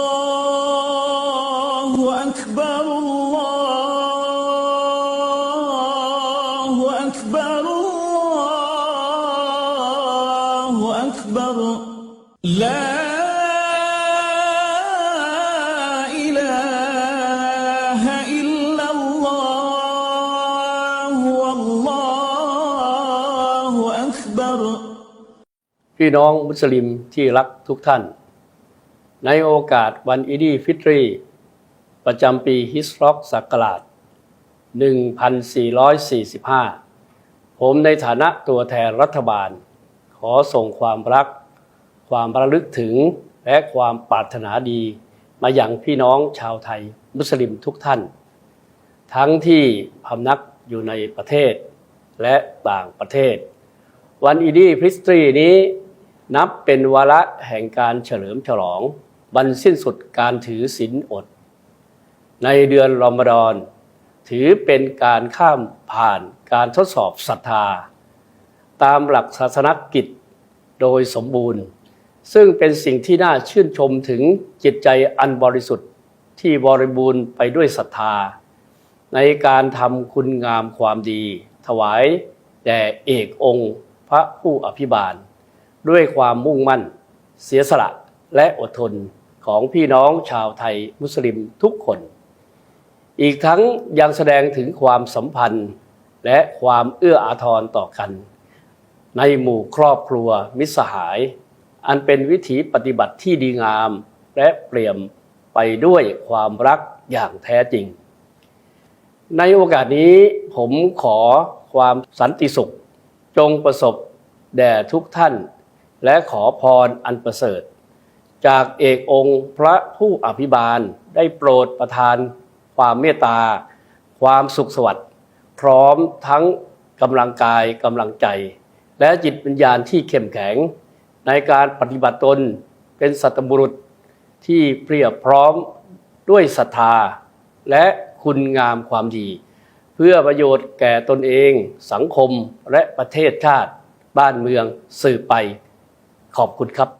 الله أكبر الله أكبر الله أكبر لا إله إلا الله والله أكبر พี่น้องมุสลิมที่รักทุกท่าน ในโอกาสวันอีดีฟิตรี ประจำปีฮิสรอกศักราช 1445 ผมในฐานะตัวแทนรัฐบาล ขอส่งความรัก ความระลึกถึงและความปรารถนาดีมาอย่างพี่น้องชาวไทยมุสลิมทุกท่าน ทั้งที่พำนักอยู่ในประเทศและต่างประเทศ วันอีดีพิสตรีนี้นับเป็นวาระแห่งการเฉลิมฉลอง วันสิ้นสุดการถือศีลอด ในเดือนรอมฎอน ถือเป็นการข้ามผ่านการทดสอบศรัทธา ตามหลักศาสนกิจโดยสมบูรณ์ ซึ่งเป็นสิ่งที่น่าชื่นชมถึงจิตใจอันบริสุทธิ์ที่บริบูรณ์ไปด้วยศรัทธา ในการทำคุณงามความดี ถวายแด่เอกองค์ พระผู้อภิบาล ด้วยความมุ่งมั่น เสียสละและอดทน ของพี่น้องชาวไทยมุสลิมทุกคน อีกทั้งยังแสดงถึงความสัมพันธ์และความเอื้ออาทรต่อกัน ในหมู่ครอบครัวมิสหาย อันเป็นวิถีปฏิบัติที่ดีงามและเปลี่ยมไปด้วยความรักอย่างแท้จริง ในโอกาสนี้ผมขอความสันติสุข จงประสบแด่ทุกท่าน และขอพรอันประเสริฐ จากเอกองค์พระผู้อภิบาลได้โปรดประทาน ความเมตตา ความสุขสวัสดิ์พร้อมทั้งกำลังกายกำลังใจ และจิตวิญญาณที่เข้มแข็ง ในการปฏิบัติตนเป็นสัตบุรุษที่เพียบพร้อมด้วยศรัทธา และคุณงามความดี เพื่อประโยชน์แก่ตนเอง สังคมและประเทศชาติ บ้านเมืองสืบไป ขอบคุณครับ